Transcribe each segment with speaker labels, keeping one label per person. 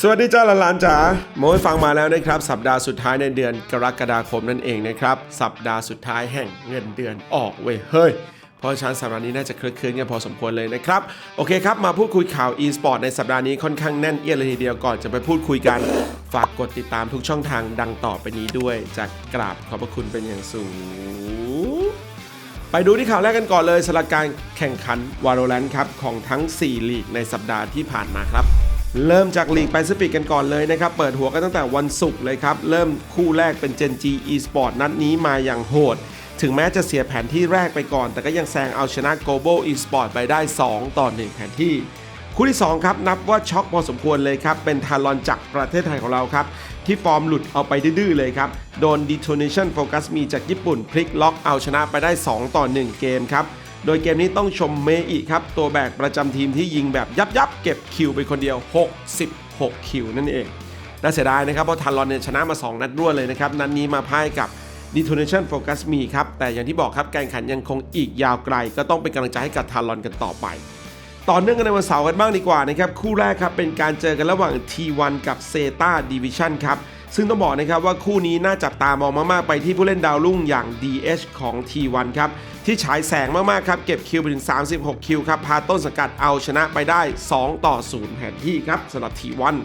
Speaker 1: สวัสดีจ้าหลานจ๋าโมยฟังมาแล้วนะครับ สัปดาห์สุดท้ายในเดือนกรกฎาคมนั่นเองนะครับ สัปดาห์สุดท้ายแห่งเงินเดือนออกเว้ยเฮ้ยเพราะฉะนั้นสัปดาห์นี้น่าจะคลึกคลื้นกันพอสมควรเลยนะครับ โอเคครับ มาพูดคุยข่าว e-sport ในสัปดาห์นี้ค่อนข้างแน่นเอียดเลยทีเดียวก่อนจะไปพูดคุยกัน ฝากกดติดตามทุกช่องทางดังต่อไปนี้ด้วย จากกราบขอบพระคุณเป็นอย่างสูง ไปดูที่ข่าวแรกกันก่อนเลยสำหรับการแข่งขัน Valorant ครับของทั้ง 4 ลีกในสัปดาห์ที่ผ่านมาครับ เริ่มจากลีกแปซิฟิกกันก่อนเลยนะครับ เปิดหัวกันตั้งแต่วันศุกร์เลยครับ เริ่มคู่แรกเป็น Gen G Esport นัดนี้มาอย่างโหด ถึงแม้จะเสียแผนที่แรกไปก่อน แต่ก็ยังแซงเอาชนะ Global Esport ไปได้ 2 ต่อ 1 แผนที่ คู่ที่ 2 ครับ นับว่าช็อกพอสมควรเลยครับ เป็นทารอนจากประเทศไทยของเราครับ ที่ฟอร์มหลุดเอาไปดื้อเลยครับ โดน Detonation Focus มีจากญี่ปุ่นพลิกล็อกเอาชนะไปได้ 2 ต่อ 1 เกมครับ โดยเกมนี้ต้องชมเมอิครับ ตัวแบกประจำทีมที่ยิงแบบยับยับเก็บคิวไปคนเดียว 66 คิวนั่นเอง น่าเสียดายนะครับ เพราะทารอนเนี่ยชนะมา 2 นัดรวดเลยนะครับ นัดนนี้มาพ่ายกับ Detonation Focus มีครับ แต่อย่างที่บอกครับการแข่งขันยังคงอีกยาวไกล ก็ต้องเป็นกำลังใจให้กับทารอนกันต่อไป ต่อเนื่องกันในวันเสาร์กันบ้างดีกว่านะครับคู่แรกครับเป็นการเจอกันระหว่าง T1 กับ Zeta Division ครับ ซึ่งต้องบอกนะครับว่าคู่นี้น่าจับตามองมาก ๆ ไปที่ผู้เล่นดาวรุ่งอย่าง DH ของ T1 ครับ ที่ฉายแสงมาก ๆ ครับ เก็บคิวไปถึง 36 คิวครับ พาต้นสังกัดเอาชนะไปได้ 2 ต่อ 0 แผนที่ครับสำหรับ T1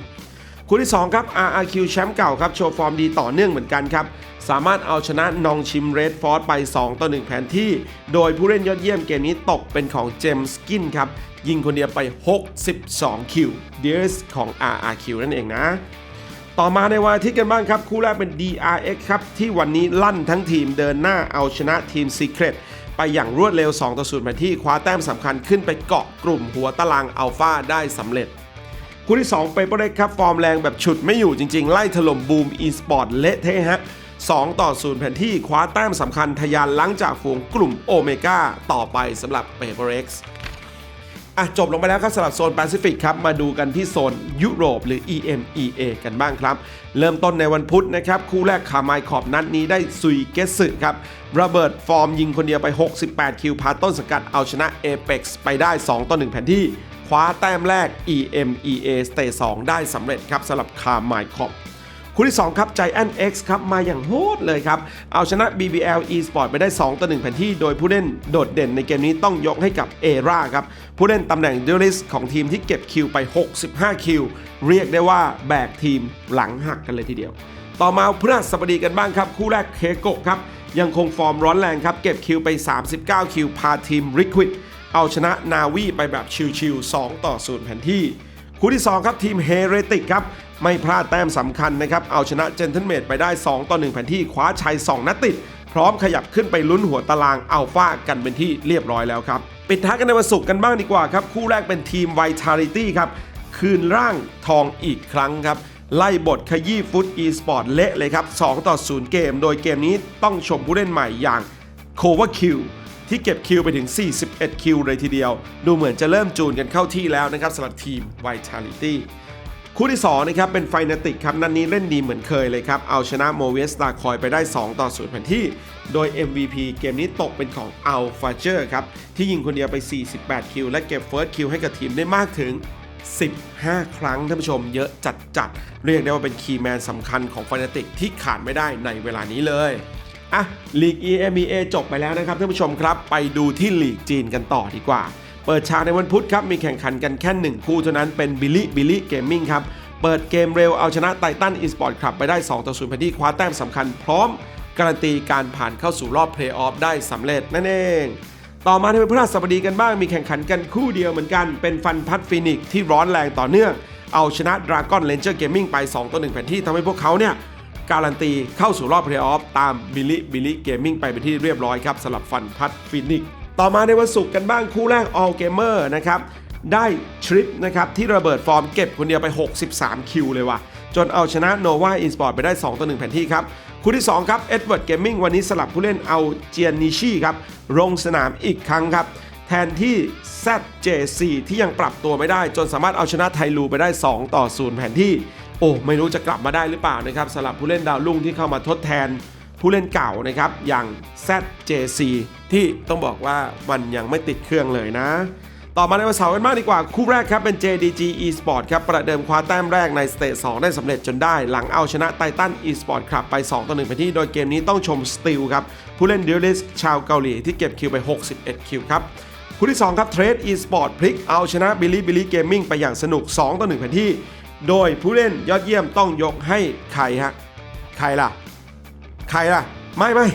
Speaker 1: คู่ที่ 2 ครับ RRQ แชมป์เก่าครับ โชว์ฟอร์มดีต่อเนื่องเหมือนกันครับ สามารถเอาชนะนองชิมเรดฟอร์ไป 2 ต่อ 1 แผนที่ โดยผู้เล่นยอดเยี่ยมเกมนี้ตกเป็นของเจมส์กินครับยิงคนเดียวไป 62 คิวเดียสของ RRQ นั่นเองนะ ต่อมาในวันอาทิตย์กันบ้างครับ คู่แรกเป็น DRX ครับ ที่วันนี้ลั่นทั้งทีมเดินหน้าเอาชนะทีม Secret ไปอย่างรวดเร็ว 2 ต่อ0แผนที่คว้าแต้มสำคัญขึ้นไปเกาะกลุ่มหัวตารางอัลฟาได้สำเร็จ คู่ที่2เปเปอร์เล็กครับ ฟอร์มแรงแบบฉุดไม่อยู่จริง ๆ ไล่ถล่มบูมอีสปอร์ตเละเทะฮะ2ต่อ0แผนที่คว้าแต้มสำคัญทะยานหลังจากฝูงกลุ่มโอเมก้าต่อไปสำหรับเปเปอร์เอ็กซ์ อะจบลงไปแล้วครับสำหรับโซนแปซิฟิกครับ มาดูกันที่โซนยุโรปหรือ EMEA กันบ้างครับ เริ่มต้นในวันพุธนะครับ คู่แรกคาไมาขอบนัดนี้ได้ซุยเกสึครับระเบิดฟอร์มยิงคนเดียวไป 68 คิวพาต้นสกัดเอาชนะ Apex ไปได้ 2 ต่อ 1 แผนที่ คว้าแต้มแรก EMEA สเตย2ได้สำเร็จครับสำหรับคาไมาขอบ คู่ที่ 2 ครับ Giant X ครับ มาอย่างโหดเลยครับ เอาชนะ BBL Esport ไปได้ 2 ต่อ1แผ่นที่ โดยผู้เล่นโดดเด่นในเกมนี้ต้องยกให้กับเอราครับ ผู้เล่นตำแหน่งดิลิสของทีมที่เก็บคิวไป 65 คิว เรียกได้ว่าแบกทีมหลังหักกันเลยทีเดียว ต่อมาพฤหัสบดีกันบ้างครับ คู่แรกเคโกะครับยังคงฟอร์มร้อนแรงครับ เก็บคิวไป 39 คิว พาทีม Liquid เอาชนะนาวีไปแบบชิวๆ2 ต่อ 0 แผ่นที่ คู่ที่ 2 ครับทีมเฮเรติกครับ ไม่พลาดแต้มสำคัญนะครับ เอาชนะเจนเทนเมดไปได้ 2 ต่อ 1 แผ่นที่คว้าชัย 2 นัดติด พร้อมขยับขึ้นไปลุ้นหัวตารางอัลฟากันเป็นที่เรียบร้อยแล้วครับ ปิดท้ายกันในวันศุกร์กันบ้างดีกว่าครับ คู่แรกเป็นทีม Vitality ครับ คืนร่างทองอีกครั้งครับไล่บทขยี้ฟุตอีสปอร์ตเละเลยครับ 2 ต่อ 0 เกม โดยเกมนี้ต้องชมผู้เล่นใหม่อย่างโค v ว r คิวที่เก็บคิวไปถึง 41 คิวเลยทีเดียว ดูเหมือนจะเริ่มจูนกันเข้าที่แล้วนะครับสำหรับทีม Vitality คู่ที่2นะครับเป็นไฟนาติกครับนัดนนี้เล่นดีเหมือนเคยเลยครับ เอาชนะโมเวสตาคอยไปได้ 2 ต่อ0แผนที่ โดย MVP เกมนี้ตกเป็นของอัลฟาเจอร์ครับ ที่ยิงคนเดียวไป 48 คิว และเก็บเฟิร์สคิวให้กับทีมได้มากถึง 15 ครั้งท่านผู้ชมเยอะจัดจัดเรียกได้ว่าเป็นคีย์แมนสำคัญของฟนาติกที่ขาดไม่ได้ในเวลานี้เลยอะลีก EMEA จบไปแล้วนะครับท่านผู้ชมครับ ไปดูที่ลีกจีนกันต่อดีกว่า เปิดฉากในวันพุธครับ มีแข่งขันกันแค่ 1 คู่เท่านั้นเป็นบิลลี่บิลลี่เกมมิ่งครับ เปิดเกมเร็วเอาชนะไททันอีสปอร์ตคลับไปได้ 2 ต่อ0แผนที่คว้าแต้มสำคัญพร้อม การันตีการผ่านเข้าสู่รอบเพลย์ออฟได้สำเร็จนั่นเอง ต่อมาในวันพฤหัสบดีกันบ้างมีแข่งขันกันคู่เดียวเหมือนกัน เป็นฟันพัดฟินิกที่ร้อนแรงต่อเนื่อง เอาชนะ Dragon Ranger Gaming ไป 2 ต่อ1แผนที่ทำให้พวกเขาเนี่ยการันตีเข้าสู่รอบเพลย์ออฟตามบิลลี่บิลลี่เกมมิ่งไปเป็นที่เรียบร้อยครับสำหรับฟันพัดฟินิก์ ต่อมาในวันศุกร์กันบ้างคู่แรก All Gamer นะครับได้ทริปนะครับที่ระเบิดฟอร์มเก็บคนเดียวไป 63 คิวเลยว่ะ จนเอาชนะ Nova Esport ไปได้ 2 ต่อ 1 แผนที่ครับ คู่ที่ 2 ครับ Edward Gaming วันนี้สลับผู้เล่นเอาเจียนนิชิครับลงสนามอีกครั้งครับ แทนที่ ZJ4 ที่ยังปรับตัวไม่ได้ จนสามารถเอาชนะไทลูไปได้ 2 ต่อ 0 แผนที่ โอ้ไม่รู้จะกลับมาได้หรือเปล่านะครับสำหรับผู้เล่นดาวรุ่งที่เข้ามาทดแทนผู้เล่นเก่านะครับอย่าง ZJ4 ที่ต้องบอกว่ามันยังไม่ติดเครื่องเลยนะ ต่อมาในวันเสาร์กันมากดีกว่า คู่แรกครับเป็น JDG Esport ครับ ประเดิมคว้าแต้มแรกในสเตจ2ได้สำเร็จจนได้ หลังเอาชนะไททัน Esport ครับไป 2 ต่อ1ไปที่โดยเกมนี้ต้องชมสติลครับ ผู้เล่นดิวลิสชาวเกาหลีที่เก็บคิวไป 61 คิวครับคู่ที่ 2 ครับเทรด Esport พลิกเอาชนะบิลลี่บิลลี่เกมมิ่งไปอย่างสนุก 2 ต่อ1แผนที่ โดยผู้เล่นยอดเยี่ยมต้องยกให้ใครฮะ ใครล่ะ ใครล่ะ ไม่ไม่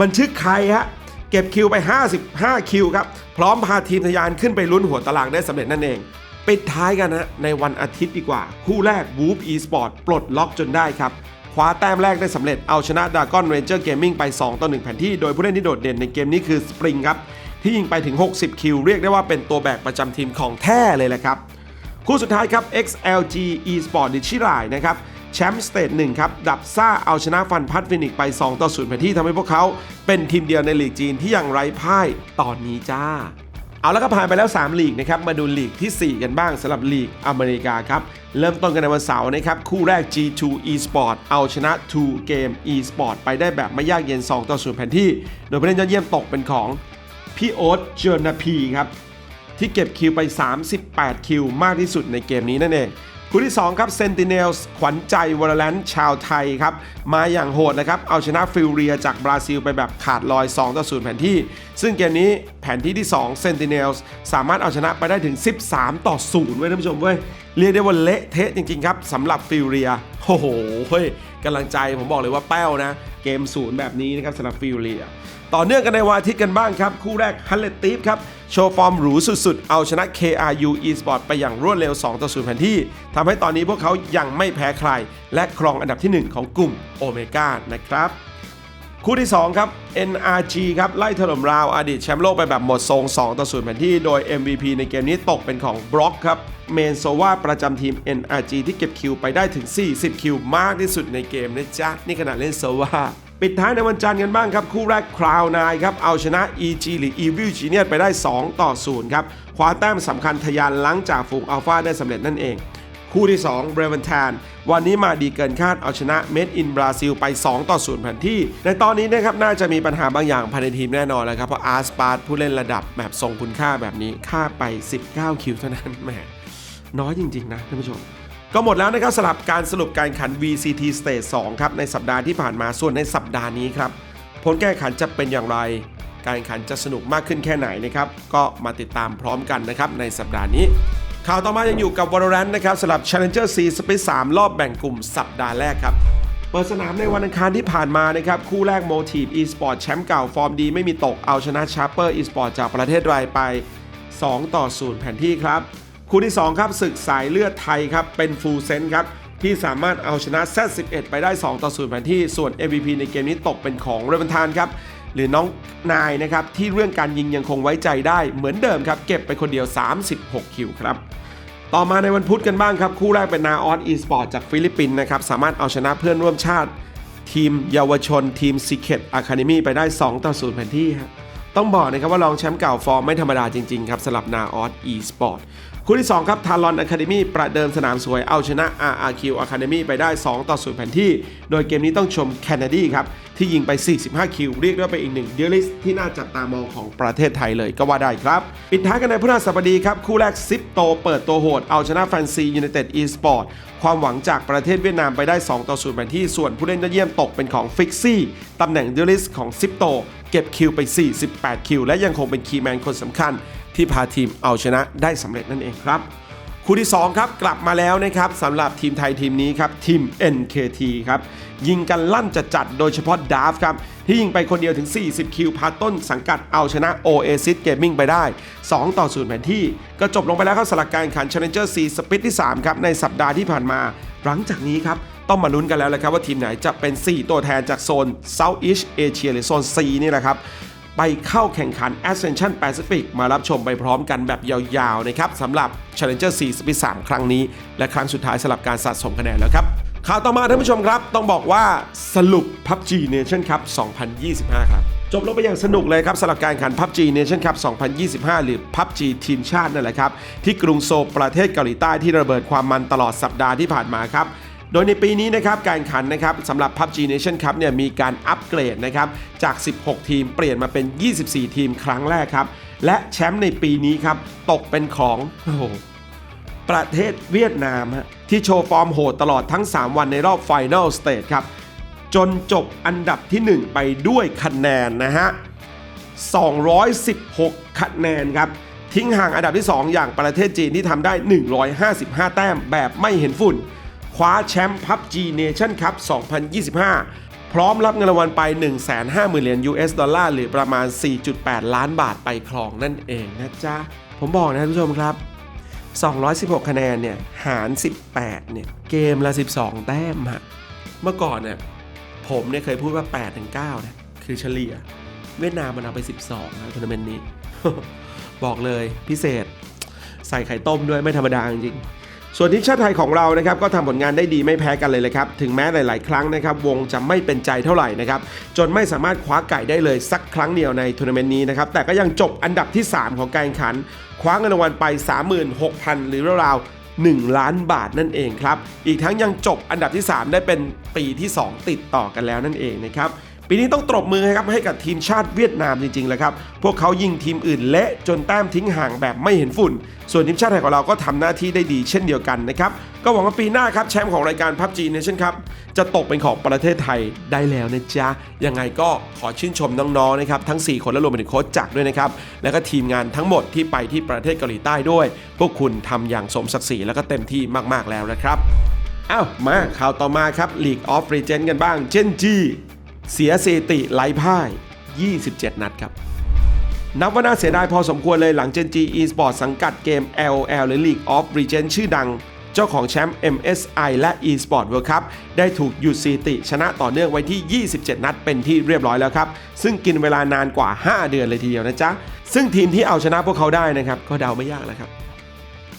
Speaker 1: มันชื่อใครฮะ เก็บคิวไป 55 คิวครับ พร้อมพาทีมทะยานขึ้นไปลุ้นหัวตารางได้สำเร็จนั่นเอง ปิดท้ายกันนะในวันอาทิตย์ดีกว่า คู่แรก Whoop Esport ปลดล็อกจนได้ครับ คว้าแต้มแรกได้สำเร็จเอาชนะ Dragon Ranger Gaming ไป 2 ต่อ 1 แผนที่ โดยผู้เล่นที่โดดเด่นในเกมนี้คือ Spring ครับ ที่ยิงไปถึง 60 คิว เรียกได้ว่าเป็นตัวแบกประจำทีมของแท้เลยแหละครับคู่สุดท้ายครับ XLG Esport ดิชิรายนะครับ แชมป์สเตทหนึ่งครับ ดับซ่าเอาชนะฟันพัดฟินิกไป 2 ต่อ0แผนที่ทำให้พวกเขาเป็นทีมเดียวในลีกจีนที่ยังไร้พ่ายตอนนี้จ้า เอาแล้วก็ผ่านไปแล้ว 3 ลีกนะครับ มาดูลีกทีสี่ 4 กันบ้างสำหรับลีกอเมริกาครับ เริ่มต้นกันในวันเสาร์นะครับ คู่แรก G2 Esport เอาชนะ 2 Game Esport ไปได้แบบไม่ยากเย็น 2 ต่อ0แผนที่ โดยผู้เล่นยอดเยี่ยมตกเป็นของพี่โอ๊ตเจอร์นาพีครับที่เก็บคิวไป 38 คิวมากที่สุดในเกมนี้นั่นเอง คู่ที่ 2 ครับ Sentinels ขวัญใจวอลเลนชาวไทยครับ มาอย่างโหดนะครับ เอาชนะฟิลเรียจากบราซิลไปแบบขาดลอย 2 ต่อ 0 แผนที่ ซึ่งเกมนี้แผนที่ที่ 2 Sentinels สามารถเอาชนะไปได้ถึง 13 ต่อ 0 เว้ยท่านผู้ชมเว้ยเรียกได้ว่าเละเทะจริง ๆ ครับสำหรับฟิลเรียโอ้โหเฮ้ยกำลังใจผมบอกเลยว่าแป้วนะ เกมศูนย์แบบนี้นะครับสำหรับฟิลเรีย ต่อเนื่องกันในวันอาทิตย์กันบ้างครับ คู่แรกฮันเลตีฟครับ โชว์ฟอร์มหรูสุดๆ เอาชนะ KRU Esport ไปอย่างรวดเร็ว 2 ต่อ0แผนที่ทำให้ตอนนี้พวกเขายังไม่แพ้ใคร และครองอันดับทีหนึ่1 ของกลุ่มโอเมก้านะครับคู่ที่ 2 ครับ NRG ครับ ไล่ถล่มราวอดีตแชมป์โลกไปแบบหมดทรง 2 ต่อ0แผนที่ โดย MVP ในเกมนี้ตกเป็นของบล็อกครับ เมนโซวาประจำทีม NRG ที่เก็บคิวไปได้ถึง 40 คิวมากที่สุดในเกมนะจ๊ะ นี่ขนาดเล่นโซวา ปิดท้ายในวันจันทร์กันบ้างครับ คู่แรกคราว n ายครับ เอาชนะ EG หรือ Evil Genius ไปได้ 2 ต่อ 0 ครับคว้าแต้มสำคัญทะยานหลังจากฝูงอัลฟาได้สำเร็จนั่นเอง คู่ที่ 2 b r e v e n t a n วันนี้มาดีเกินคาดเอาชนะ Made in Brazil ไป 2 ต่อ 0 แผนที่ ในตอนนี้นะครับน่าจะมีปัญหาบางอย่างภายในทีมแน่นอนแล้วครับ เพราะอาร์สปาร์ผู้เล่นระดับแบบทรงคุณค่าแบบนี้ค่าไป 19 คิวเท่านั้นแหมน้อยจริง ๆ นะท่านผู้ชม ก็หมดแล้วนะครับสำหรับการสรุปการแข่งขัน VCT Stage 2 ครับในสัปดาห์ที่ผ่านมาส่วนในสัปดาห์นี้ครับผลการแข่งขันจะเป็นอย่างไร การแข่งขันจะสนุกมากขึ้นแค่ไหนนะครับก็มาติดตามพร้อมกันนะครับในสัปดาห์นี้ ข่าวต่อมายังอยู่กับ Valorant นะครับสำหรับ Challenger C Split 3รอบแบ่งกลุ่มสัปดาห์แรกครับเปิดสนามในวันอังคารที่ผ่านมานะครับคู่แรก Motive Esport แชมป์เก่าฟอร์มดีไม่มีตกเอาชนะ Sharper Esport จากประเทศไรไป 2 ต่อ 0 แผนที่ครับ คู่ที่ 2 ครับศึกสายเลือดไทยครับ เป็นฟูลเซนครับ ที่สามารถเอาชนะ Z11 ไปได้ 2 ต่อ0แผนที่ส่วน MVP ในเกมนี้ตกเป็นของเรเวนทานครับ หรือน้องนายนะครับ ที่เรื่องการยิงยังคงไว้ใจได้เหมือนเดิมครับ เก็บไปคนเดียว 36 คิวครับต่อมาในวันพุธกันบ้างครับ คู่แรกเป็นนาออสอีสปอร์ตจากฟิลิปปินส์นะครับ สามารถเอาชนะเพื่อนร่วมชาติ ทีมเยาวชนทีม Secret Academy ไปได้ 2 ต่อ0แผนที่ครับต้องบอกนะครับว่า รองแชมป์เก่าฟอร์มไม่ธรรมดาจริง ๆ ครับสำหรับนาออสอีสปอร์ต คู่ที่ 2 ครับทารอนอะคาเดมี่ประเดิมสนามสวยเอาชนะ RRQ Academy ไปได้ 2 ต่อ0แผนที่ โดยเกมนี้ต้องชมแคนาดีครับ ที่ยิงไป 45 คิว เรียกได้ว่าเป็นอีกหนึ่งเดลิสที่น่าจับตามองของประเทศไทยเลยก็ว่าได้ครับ ปิดท้ายกันในพฤหัสบดีครับ คู่แรกซิปโตเปิดตัวโหด เอาชนะแฟนซียูไนเต็ดอีสปอร์ตความหวังจากประเทศเวียดนามไปได้ 2 ต่อ0แผนที่ส่วนผู้เล่นยอดเยี่ยมตกเป็นของฟิกซี่ตำแหน่งเดลิสของซิปโตเก็บคิวไป 48 คิว และยังคงเป็นคีย์แมนคนสำคัญ ที่พาทีมเอาชนะได้สำเร็จนั่นเองครับคู่ที่ 2 ครับ กลับมาแล้วนะครับสำหรับทีมไทยทีมนี้ครับ ทีม NKT ครับ ยิงกันลั่นจัดๆโดยเฉพาะดาฟครับ ที่ยิงไปคนเดียวถึง 40 คิว พาต้นสังกัดเอาชนะ Oasis Gaming ไปได้ 2 ต่อ0แผนที่ ก็จบลงไปแล้วครับสำหรับการขัน Challenger C Split ที่ 3 ครับ ในสัปดาห์ที่ผ่านมา หลังจากนี้ครับ ต้องมาลุ้นกันแล้วเลยครับว่าทีมไหนจะเป็น 4 ตัวแทนจากโซน Southeast Asia หรือโซน C นี่แหละครับ ไปเข้าแข่งขัน Ascension Pacific มารับชมไปพร้อมกันแบบยาวๆนะครับสำหรับ Challenger 4 Split 3ครั้งนี้ และครั้งสุดท้ายสำหรับการสะสมคะแนนแล้วครับข่าวต่อมาท่านผู้ชมครับ ต้องบอกว่าสรุป PUBG Nation Cup 2025 ครับ จบลงไปอย่างสนุกเลยครับสำหรับการแข่งขัน PUBG Nation Cup 2025 หรือ PUBG ทีมชาตินั่นแหละครับ ที่กรุงโซลประเทศเกาหลีใต้ที่ระเบิดความมันตลอดสัปดาห์ที่ผ่านมาครับ โดยในปีนี้นะครับการขันนะครับสำหรับ PUBG Nation Cup เนี่ยมีการอัปเกรดนะครับจาก 16 ทีมเปลี่ยนมาเป็น 24 ทีมครั้งแรกครับ และแชมป์ในปีนี้ครับตกเป็นของโอ้โหประเทศเวียดนามฮะที่โชว์ฟอร์มโหดตลอดทั้ง 3 วันในรอบไฟแนลสเตจครับ จนจบอันดับที่ 1 ไปด้วยคะแนนนะฮะ 216 คะแนนครับ ทิ้งห่างอันดับที่ 2 อย่างประเทศจีนที่ทำได้ 155 แต้มแบบไม่เห็นฝุ่น ว้าแชมป์ PUBG Nation Cup 2025 พร้อมรับเงินรางวัลไป 150,000เหรียญ US ดอลลาร์หรือประมาณ 4.8 ล้านบาทไปครองนั่นเองนะจ๊ะ ผมบอกนะท่านผู้ชมครับ 216 คะแนนเนี่ยหาร 18เนี่ยเกมละ 12 แต้มฮะเมื่อก่อนเนี่ยผมเนี่ยเคยพูดว่า8ถึง9นะคือเฉลี่ย เวียดนามมันเอาไป 12นะทัวร์นาเมนต์นี้ บอกเลยพิเศษ ใส่ไข่ต้มด้วยไม่ธรรมดาจริง ส่วนทีมชาติไทยของเรานะครับก็ทำผลงานได้ดีไม่แพ้กันเลยเลยครับ ถึงแม้หลาย ๆ ครั้งนะครับวงจะไม่เป็นใจเท่าไหร่นะครับจนไม่สามารถคว้าไก่ได้เลยสักครั้งเดียวในทัวร์นาเมนต์นี้นะครับแต่ก็ยังจบอันดับที่ 3 ของการแข่งขัน คว้าเงินรางวัลไป 36,000 หรือราวๆ1ล้านบาทนั่นเองครับ อีกทั้งยังจบอันดับที่ 3 ได้เป็นปีที่ 2 ติดต่อกันแล้วนั่นเองนะครับ ปีนี้ต้องตบมือครับให้กับทีมชาติเวียดนามจริงๆเลยครับ พวกเขายิงทีมอื่นเละจนแต้มทิ้งห่างแบบไม่เห็นฝุ่น ส่วนทีมชาติไทยของเราก็ทำหน้าที่ได้ดีเช่นเดียวกันนะครับ ก็หวังว่าปีหน้าครับแชมป์ของรายการ PUBG Nation ครับจะตกเป็นของประเทศไทยได้แล้วนะจ๊ะ ยังไงก็ขอชื่นชมน้องๆนะครับทั้ง 4 คนและรวมไปถึงโค้ชจักรด้วยนะครับ แล้วก็ทีมงานทั้งหมดที่ไปที่ประเทศเกาหลีใต้ด้วย พวกคุณทำอย่างสมศักดิ์ศรีแล้วก็เต็มที่มากๆแล้วนะครับอ้าวมาข่าวต่อมาครับ League of Legends กันบ้างเจนจี เสียสถิติไร้พ่าย 27 นัดครับ นับว่าน่าเสียดายพอสมควรเลยหลัง Gen G Esport สังกัดเกม LOL หรือ League of Legends ชื่อดัง เจ้าของแชมป์ MSI และ Esport World Cup ได้ถูกหยุดสถิติชนะต่อเนื่องไว้ที่ 27 นัดเป็นที่เรียบร้อยแล้วครับ ซึ่งกินเวลานานกว่า 5 เดือนเลยทีเดียวนะจ๊ะ ซึ่งทีมที่เอาชนะพวกเขาได้นะครับ ก็เดาไม่ยากแล้วครับ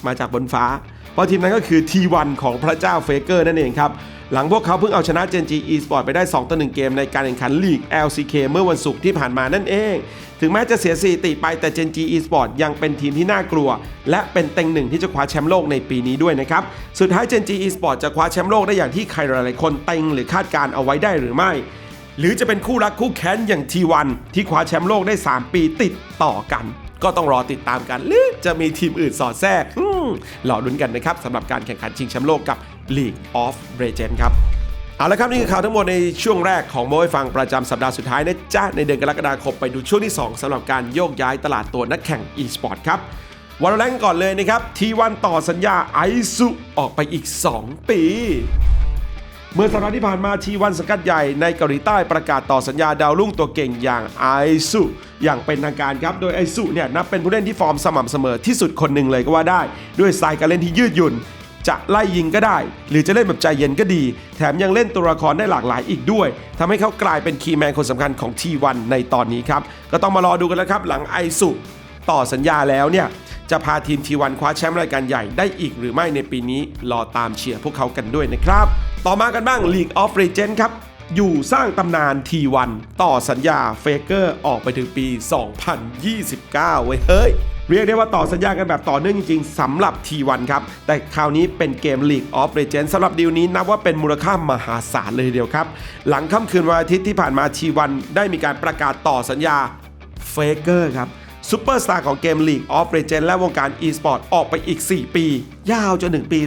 Speaker 1: มาจากบนฟ้า เพราะทีมนั้นก็คือ T1 ของพระเจ้าเฟเกอร์นั่นเองครับ หลังพวกเขาเพิ่งเอาชนะ Gen G Esport ไปได้ 2 ต่อ 1 เกมในการแข่งขันลีก LCK เมื่อวันศุกร์ที่ผ่านมานั่นเอง ถึงแม้จะเสียสถิติไปแต่ Gen G Esport ยังเป็นทีมที่น่ากลัว และเป็นเต็งหนึ่งที่จะคว้าแชมป์โลกในปีนี้ด้วยนะครับ สุดท้าย Gen G Esport จะคว้าแชมป์โลกได้อย่างที่ใครหลายๆคนเต็งหรือคาดการเอาไว้ได้หรือไม่หรือจะเป็นคู่รักคู่แค้นอย่าง T1 ที่คว้าแชมป์โลกได้ 3 ปีติดต่อกัน ก็ต้องรอติดตามกันหรือจะมีทีมอื่นสอดแทรกอืมรอลุ้นกันนะครับสำหรับการแข่งขันชิงแชมป์โลกกับ League of Legends ครับเอาละครับ นี่คือข่าวทั้งหมดในช่วงแรกของโมให้ฟังประจำสัปดาห์สุดท้ายนะจ๊ะ ในเดือนกรกฎาคมไปดูช่วงที่ 2สำหรับการโยกย้ายตลาดตัวนักแข่ง e-sport ครับวันแรกก่อนเลยนะครับทีวันต่อสัญญาไอซุออกไปอีก 2 ปี เมื่อสัปดาห์ที่ผ่านมาทีวันสกัดใหญ่ในเกาหลีใต้ประกาศต่อสัญญาดาวรุ่งตัวเก่งอย่างไอซุอย่างเป็นทางการครับ โดยไอซุเนี่ยนับเป็นผู้เล่นที่ฟอร์มสม่ำเสมอที่สุดคนหนึ่งเลยก็ว่าได้ ด้วยสไตล์การเล่นที่ยืดหยุ่นจะไล่ยิงก็ได้ หรือจะเล่นแบบใจเย็นก็ดี แถมยังเล่นตัวละครได้หลากหลายอีกด้วยทำให้เขากลายเป็นคีย์แมนคนสำคัญของ T1 ในตอนนี้ครับ ก็ต้องมารอดูกันแล้วครับหลังไอซุต่อสัญญาแล้วเนี่ยจะพาทีม T1 คว้าแชมป์รายการใหญ่ได้อีกหรือไม่ในปีนี้รอตามเชียร์พวกเขากันด้วยนะครับ ต่อมากันบ้าง League of Legends ครับ อยู่สร้างตำนาน T1 ต่อสัญญาเฟเกอร์ออกไปถึงปี 2029 เว้ย เฮ้ย เรียกได้ว่าต่อสัญญากันแบบต่อเนื่องจริงๆสำหรับ T1 ครับ แต่คราวนี้เป็นเกม League of Legends สำหรับดีลนี้นับว่าเป็นมูลค่ามหาศาลเลยทีเดียวครับ หลังค่ำคืนวันอาทิตย์ที่ผ่านมา T1 ได้มีการประกาศต่อสัญญาเฟเกอร์ครับซูเปอร์สตาร์ของเกม League of Legends และวงการ e-sport ออกไปอีก 4 ปี ยาวจนถึงปี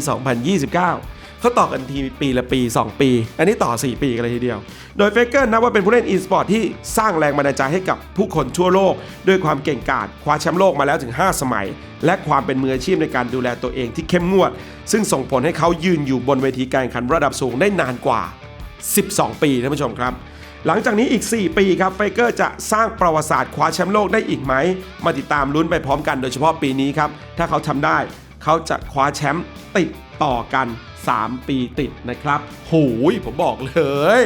Speaker 1: 2029 เขาต่อกันทีปีละปี 2 ปี อันนี้ต่อ 4 ปีกันเลยทีเดียว โดยเฟเกอร์นับว่าเป็นผู้เล่น e-sport ที่สร้างแรงบันดาลใจให้กับผู้คนทั่วโลก ด้วยความเก่งกาจคว้าแชมป์โลกมาแล้วถึง 5 สมัย และความเป็นมืออาชีพในการดูแลตัวเองที่เข้มงวด ซึ่งส่งผลให้เขายืนอยู่บนเวทีการแข่งขันระดับสูงได้นานกว่า 12 ปีท่านผู้ชมครับหลังจากนี้อีก 4 ปีครับ เฟเกอร์จะสร้างประวัติศาสตร์คว้าแชมป์โลกได้อีกไหม มาติดตามลุ้นไปพร้อมกันโดยเฉพาะปีนี้ครับ ถ้าเขาทำได้ เขาจะคว้าแชมป์ติดต่อกัน 3 ปีติดนะครับโหยผมบอกเลย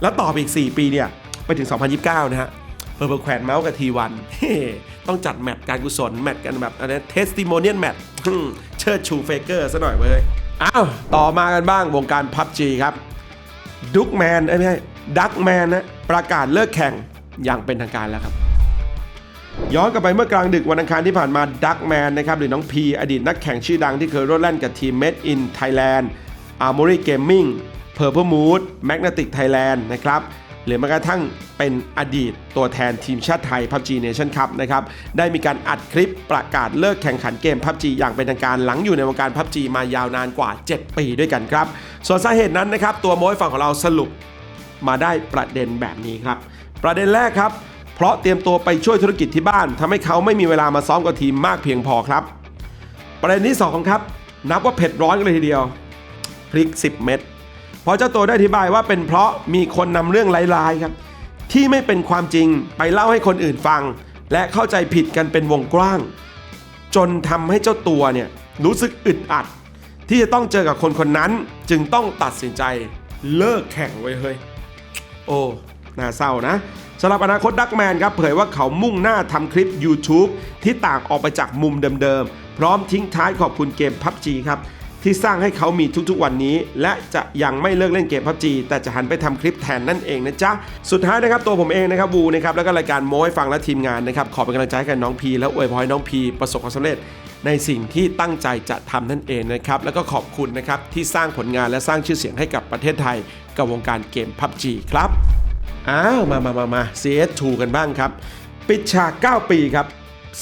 Speaker 1: แล้วต่อไปอีก 4 ปีเนี่ย ไปถึง 2029 นะฮะเพิ่มแขวนเมาส์กับทีวันต้องจัดแมตช์การกุศล แมตช์กันแบบอะไรเทสติโมเนียนแมตช์เชิดชูเฟเกอร์ซะหน่อยเว้ยอ้าวต่อมากันบ้างวงการพับจีครับดุกแมนไม่ใช่ดักแมนนะประกาศเลิกแข่งอย่างเป็นทางการแล้วครับ ย้อนกลับไปเมื่อกลางดึกวันอังคารที่ผ่านมาดักแมนนะครับหรือน้องพีอดีตนักแข่งชื่อดังที่เคยรถแล่นกับทีม Made in Thailand Armory Gaming Purple Mood Magnetic Thailand นะครับหรือแม้กระทั่งเป็นอดีตตัวแทนทีมชาติไทย PUBG Nation Cup นะครับได้มีการอัดคลิปประกาศเลิกแข่งขันเกม PUBG อย่างเป็นทางการหลังอยู่ในวงการ PUBG มายาวนานกว่า 7 ปีด้วยกันครับ ส่วนสาเหตุนั้นนะครับตัวโม้ยฝั่งของเราสรุปมาได้ประเด็นแบบนี้ครับ ประเด็นแรกครับ เพราะเตรียมตัวไปช่วยธุรกิจที่บ้านทำให้เขาไม่มีเวลามาซ้อมกับทีมมากเพียงพอครับ ประเด็นที่2ครับนับว่าเผ็ดร้อนกันเลยทีเดียวพริก 10 เม็ดเพราะเจ้าตัวได้อธิบายว่าเป็นเพราะมีคนนำเรื่องร้ายๆครับ ที่ไม่เป็นความจริงไปเล่าให้คนอื่นฟัง และเข้าใจผิดกันเป็นวงกว้าง จนทำให้เจ้าตัวเนี่ยรู้สึกอึดอัด ที่จะต้องเจอกับคนคนนั้นจึงต้องตัดสินใจเลิกแข่งไว้เฮ้ยโอ้น่าเศร้านะ สำหรับอนาคตดักแมนครับเผยว่าเขามุ่งหน้าทำคลิป YouTube ที่ต่างออกไปจากมุมเดิมๆ พร้อมทิ้งท้ายขอบคุณเกม PUBG ครับที่สร้างให้เขามีทุกๆวันนี้ และจะยังไม่เลิกเล่นเกม PUBG แต่จะหันไปทำคลิปแทนนั่นเองนะจ๊ะ สุดท้ายนะครับตัวผมเองนะครับวูนะครับแล้วก็รายการโม้ให้ฟังและทีมงานนะครับขอเป็นกำลังใจให้กับน้องพี และอวยพรให้น้องพีประสบความสำเร็จ ในสิ่งที่ตั้งใจจะทำนั่นเองนะครับแล้วก็ขอบคุณนะครับที่สร้างผลงานและสร้างชื่อเสียงให้กับประเทศไทย กับวงการเกม PUBG ครับ อ้าวมามามามา CS2 กันบ้างครับ ปิดฉาก 9 ปีครับ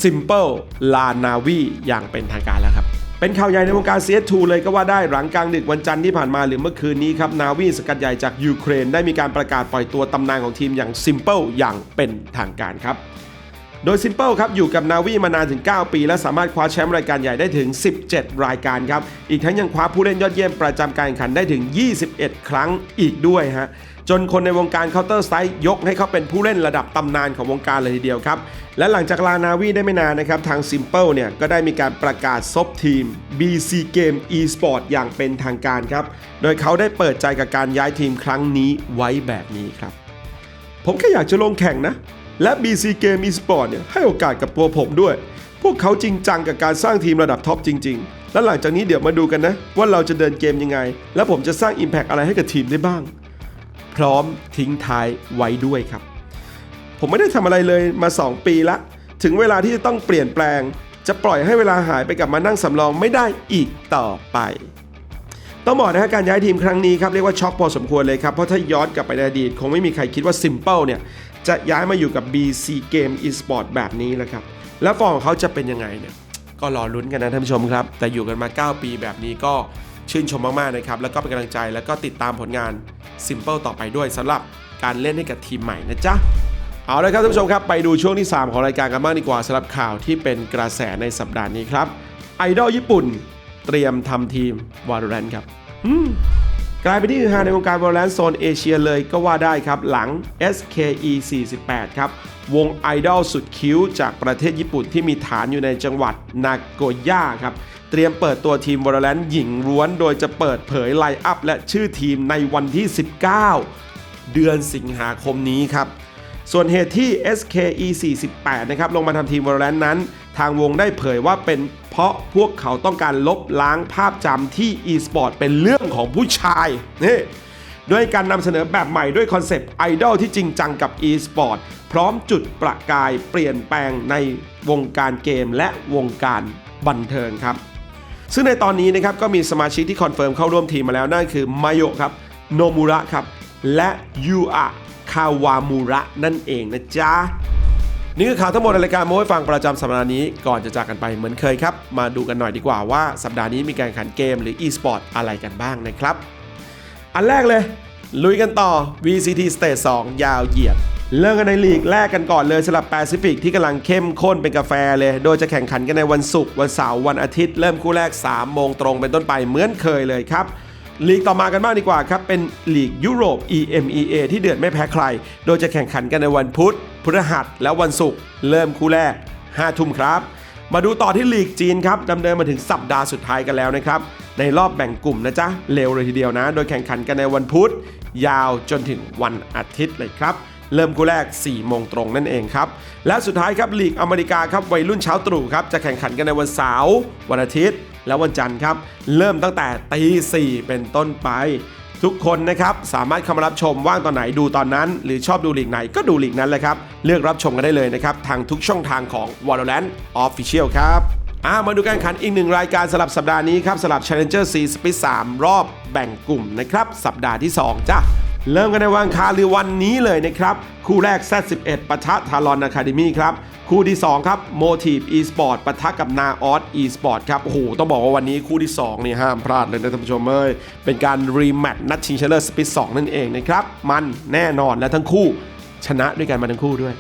Speaker 1: Simple ลานาวีอย่างเป็นทางการแล้วครับ เป็นข่าวใหญ่ในวงการ CS2 เลยก็ว่าได้หลังกลางดึกวันจันทร์ที่ผ่านมาหรือเมื่อคืนนี้ครับนาวีสกัดใหญ่จากยูเครน ได้มีการประกาศปล่อยตัวตำนานของทีมอย่าง Simple อย่างเป็นทางการครับ โดย Simple ครับอยู่กับนาวีมานานถึง 9 ปี และสามารถคว้าแชมป์รายการใหญ่ได้ถึง 17 รายการครับ อีกทั้งยังคว้าผู้เล่นยอดเยี่ยมประจำการแข่งขันได้ถึง 21 ครั้งอีกด้วยฮะจนคนในวงการ Counter Strike ยกให้เขาเป็นผู้เล่นระดับตำนานของวงการเลยทีเดียวครับ และหลังจากลานาวีได้ไม่นานนะครับ ทาง Simple เนี่ยก็ได้มีการประกาศซบทีม BC Game Esport อย่างเป็นทางการครับ โดยเขาได้เปิดใจกับการย้ายทีมครั้งนี้ไว้แบบนี้ครับ ผมแค่อยากจะลงแข่งนะ และ BC Game Esport เนี่ยให้โอกาสกับตัวผมด้วย พวกเขาจริงจังกับการสร้างทีมระดับท็อปจริง ๆ และหลังจากนี้เดี๋ยวมาดูกันนะ ว่าเราจะเดินเกมยังไง และผมจะสร้าง Impact อะไรให้กับทีมได้บ้าง พร้อมทิ้งท้ายไว้ด้วยครับ ผมไม่ได้ทำอะไรเลยมา 2 ปีละ ถึงเวลาที่จะต้องเปลี่ยนแปลง จะปล่อยให้เวลาหายไปกับมานั่งสำรองไม่ได้อีกต่อไป ต้องบอกนะฮะการย้ายทีมครั้งนี้ครับเรียกว่าช็อกพอสมควรเลยครับ เพราะถ้าย้อนกลับไปในอดีต คงไม่มีใครคิดว่า Simple เนี่ยจะย้ายมาอยู่กับ BC Game Esport แบบนี้แหละครับ แล้วฟอร์มของเขาจะเป็นยังไงเนี่ยก็รอลุ้นกันนะท่านผู้ชมครับ แต่อยู่กันมา 9 ปีแบบนี้ก็ชื่นชมมากๆนะครับ แล้วก็เป็นกำลังใจแล้วก็ติดตามผลงาน Simple ต่อไปด้วยสำหรับการเล่นให้กับทีมใหม่นะจ๊ะเอาละครับท่านผู้ชมครับ ไปดูช่วงที่ 3 ของรายการกันบ้างดีกว่าสำหรับข่าวที่เป็นกระแสในสัปดาห์นี้ครับไอดอลญี่ปุ่น เตรียมทำทีม Valorant ครับกลายเป็นที่ฮือฮาในวงการ Valorant โซนเอเชียเลยก็ว่าได้ครับ หลัง SKE 48 ครับ วงไอดอลสุดคิ้วจากประเทศญี่ปุ่นที่มีฐานอยู่ในจังหวัดนาโกย่าครับ เตรียมเปิดตัวทีม Valorant หญิงล้วน โดยจะเปิดเผยไลน์อัพและชื่อทีมในวันที่ 19 เดือนสิงหาคมนี้ครับส่วนเหตุที่ SKE 48 นะครับ ลงมาทำทีม Valorant นั้น ทางวงได้เผยว่าเป็นเพราะพวกเขาต้องการลบล้างภาพจำที่ e-sport เป็นเรื่องของผู้ชายนี่ด้วยการนำเสนอแบบใหม่ด้วยคอนเซปต์ไอดอลที่จริงจังกับ e-sport พร้อมจุดประกายเปลี่ยนแปลงในวงการเกมและวงการบันเทิงครับ ซึ่งในตอนนี้นะครับก็มีสมาชิกที่คอนเฟิร์มเข้าร่วมทีมมาแล้วนั่นคือมาโยะครับโนมุระครับ และยูอะคาวามูระนั่นเองนะจ๊ะ นี่คือข่าวทั้งหมดในรายการโม้ให้ฟังประจำสัปดาห์นี้ก่อนจะจากกันไปเหมือนเคยครับ มาดูกันหน่อยดีกว่าว่าสัปดาห์นี้มีการแข่งขันเกมหรือ e-sport อะไรกันบ้างนะครับ อันแรกเลย ลุยกันต่อ VCT Stage 2 ยาวเหยียด เริ่มกันในลีกแรกกันก่อนเลยสำหรับแปซิฟิกที่กำลังเข้มข้นเป็นกาแฟเลย โดยจะแข่งขันกันในวันศุกร์วันเสาร์วันอาทิตย์เริ่มคู่แรก 3 โมงตรงเป็นต้นไปเหมือนเคยเลยครับลีกต่อมากันบ้างดีกว่าครับ เป็นลีกยุโรป EMEA ที่เดือดไม่แพ้ใคร โดยจะแข่งขันกันในวันพุธ ฤหัสและวันศุกร์เริ่มคู่แรก 5 ทุ่มครับ มาดูต่อที่ลีกจีนครับดำเนินมาถึงสัปดาห์สุดท้ายกันแล้วนะครับ ในรอบแบ่งกลุ่มนะจ๊ะเร็วเลยทีเดียวนะ โดยแข่งขันกันในวันพุธ ยาวจนถึงวันอาทิตย์เลยครับเริ่มคู่แรก 4 โมงตรงนั่นเองครับ และสุดท้ายครับลีกอเมริกาครับวัยรุ่นเช้าตรู่ครับจะแข่งขันกันในวันเสาร์วันอาทิตย์ และวันจันทร์ครับ เริ่มตั้งแต่ตีสี่เป็นต้นไป ทุกคนนะครับสามารถเข้ามารับชมว่างตอนไหนดูตอนนั้น หรือชอบดูลีกไหนก็ดูลีกนั้นเลยครับ เลือกรับชมกันได้เลยนะครับ ทางทุกช่องทางของ Valorant Official ครับอ่ามาดูการแข่งขันอีกหนึ่งรายการสำหรับสัปดาห์นี้ครับสำหรับ Challenger C Split 3รอบแบ่งกลุ่มนะครับสัปดาห์ที่ 2 จ้ะ เริ่มกันในวันคารหรือวันนี้เลยนะครับ คู่แรก Z11 ปะทะทารอนอะคาเดมี่ครับ คู่ที่ 2 ครับ Motive Esport ปะทะกับนาออส Esport ครับ โอ้โห ต้องบอกว่าวันนี้คู่ที่ 2 นี่ห้ามพลาดเลยนะท่านผู้ชมเอ้ยเป็นการรีแมตช์นัดชิงชนะเลิศสปิด2นั่นเองนะครับ มันแน่นอนและทั้งคู่ชนะด้วยกันมาทั้งคู่ด้วย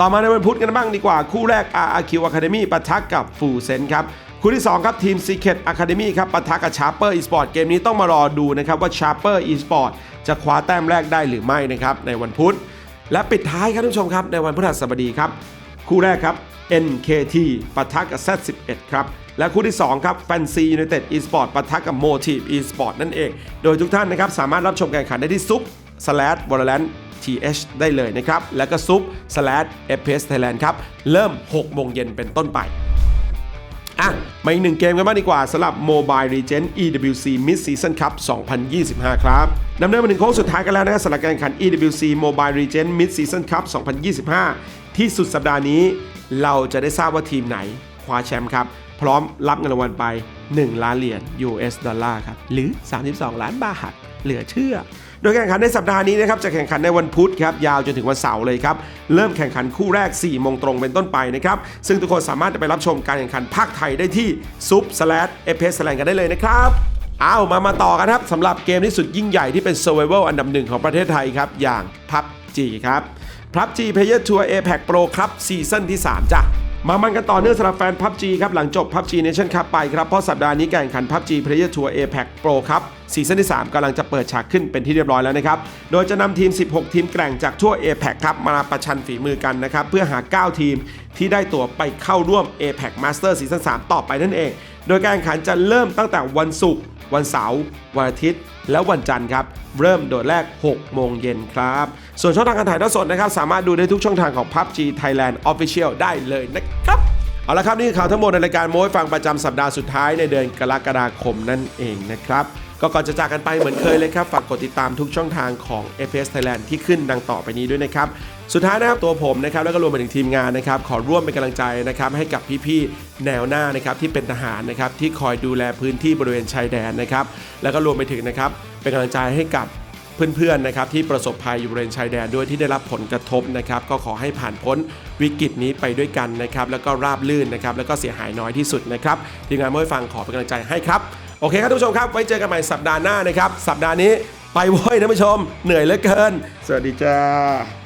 Speaker 1: ต่อมาในวันพุธกันบ้างดีกว่า คู่แรก RRQ Academy ปะทะกับฟูเซนครับ คู่ที่ 2 ครับทีม Secret Academy ครับปะทะกับ Sharper Esport เกมนี้ต้องมารอดูนะครับว่า Sharper Esport จะคว้าแต้มแรกได้หรือไม่นะครับในวันพุธ และปิดท้ายครับท่านผู้ชมครับในวันพฤหัสบดีครับ คู่แรกครับ NKT ปะทะกับ Z11 ครับและคู่ที่ 2 ครับ Fancy United Esport ปะทะกับ Motive Esport นั่นเอง โดยทุกท่านนะครับสามารถรับชมการแข่งขันได้ที่ซุป slash Valorant th ได้เลยนะครับ แล้วก็ซุป slash fps thailand ครับ เริ่ม 6 โมงเย็นเป็นต้นไป อะ มาอีกหนึ่งเกมกันบ้างดีกว่าสำหรับ Mobile Legends EWC Mid Season Cup 2025 ครับดำเนินมาถึงโค้งสุดท้ายกันแล้วนะครับสำหรับการแข่งขัน EWC Mobile Legends Mid Season Cup 2025 ที่สุดสัปดาห์นี้ เราจะได้ทราบว่าทีมไหนคว้าแชมป์ครับ พร้อมรับเงินรางวัลไป 1 ล้านเหรียญ US ดอลลาร์ครับ หรือ 32 ล้านบาท เหลือเชื่อ โดยแข่งขันในสัปดาห์นี้นะครับจะแข่งขันในวันพุธครับยาวจนถึงวันเสาร์เลยครับเริ่มแข่งขันคู่แรก4โมงตรงเป็นต้นไปนะครับซึ่งทุกคนสามารถจะไปรับชมการแข่งขันภาคไทยได้ที่ซุปสแลดเอเพสแลนกันได้เลยนะครับเอามามาต่อกันครับสำหรับเกมที่สุดยิ่งใหญ่ที่เป็น Survival อันดับหนึ่งของประเทศไทยครับอย่าง PUBG ครับ PUBG Player Tour APEC Pro ครับซีซั่นที่ 3จ้ะ มามันกันต่อเนื่องสำหรับแฟน PUBG ครับ หลังจบ PUBG Nation Cup ไปครับ เพราะสัปดาห์นี้การแข่งขัน PUBG Player Tour APEC Pro ครับซีซั่นที่ 3กำลังจะเปิดฉากขึ้นเป็นที่เรียบร้อยแล้วนะครับ โดยจะนำทีม 16 ทีมแกร่งจากทั่ว APEC ครับ มาประชันฝีมือกันนะครับ เพื่อหา 9 ทีมที่ได้ตั๋วไปเข้าร่วม APEC Master ซีซั่น3ต่อไปนั่นเอง โดยการแข่งขันจะเริ่มตั้งแต่วันศุกร์ วันเสาร์วันอาทิตย์ และวันจันทร์ครับเริ่มโดดแรก 6 โมงเย็นครับ ส่วนช่องทางการถ่ายทอดสดนะครับ สามารถดูได้ทุกช่องทางของ PUBG Thailand Official ได้เลยนะครับเอาละครับนี่คือข่าวทั้งหมดในรายการโม้ให้ฟังประจำสัปดาห์สุดท้ายในเดือนกรกฎาคมนั่นเองนะครับ ก็ก่อนจะจากกันไปเหมือนเคยเลยครับ ฝากกดติดตามทุกช่องทางของ FS Thailand ที่ขึ้นดังต่อไปนี้ด้วยนะครับ สุดท้ายนะครับตัวผมนะครับแล้วก็รวมไปถึงทีมงานนะครับ ขอร่วมเป็นกำลังใจนะครับให้กับพี่ๆแนวหน้านะครับที่เป็นทหารนะครับที่คอยดูแลพื้นที่บริเวณชายแดนนะครับแล้วก็รวมไปถึงนะครับเป็นกำลังใจให้กับเพื่อนๆนะครับที่ประสบภัยอยู่บริเวณชายแดนด้วยที่ได้รับผลกระทบนะครับก็ขอให้ผ่านพ้นวิกฤตนี้ไปด้วยกันนะครับแล้วก็ราบลื่นนะครับแล้วก็เสียหายน้อยที่สุดนะครับทีมงานเมื่อฟังขอเป็นกำลังใจให้ครับ โอเคครับทุกผู้ชมครับ ไว้เจอกันใหม่สัปดาห์หน้านะครับ สัปดาห์นี้ไปว้ยท่านผู้ชม เหนื่อยเหลือเกิน สวัสดีจ้า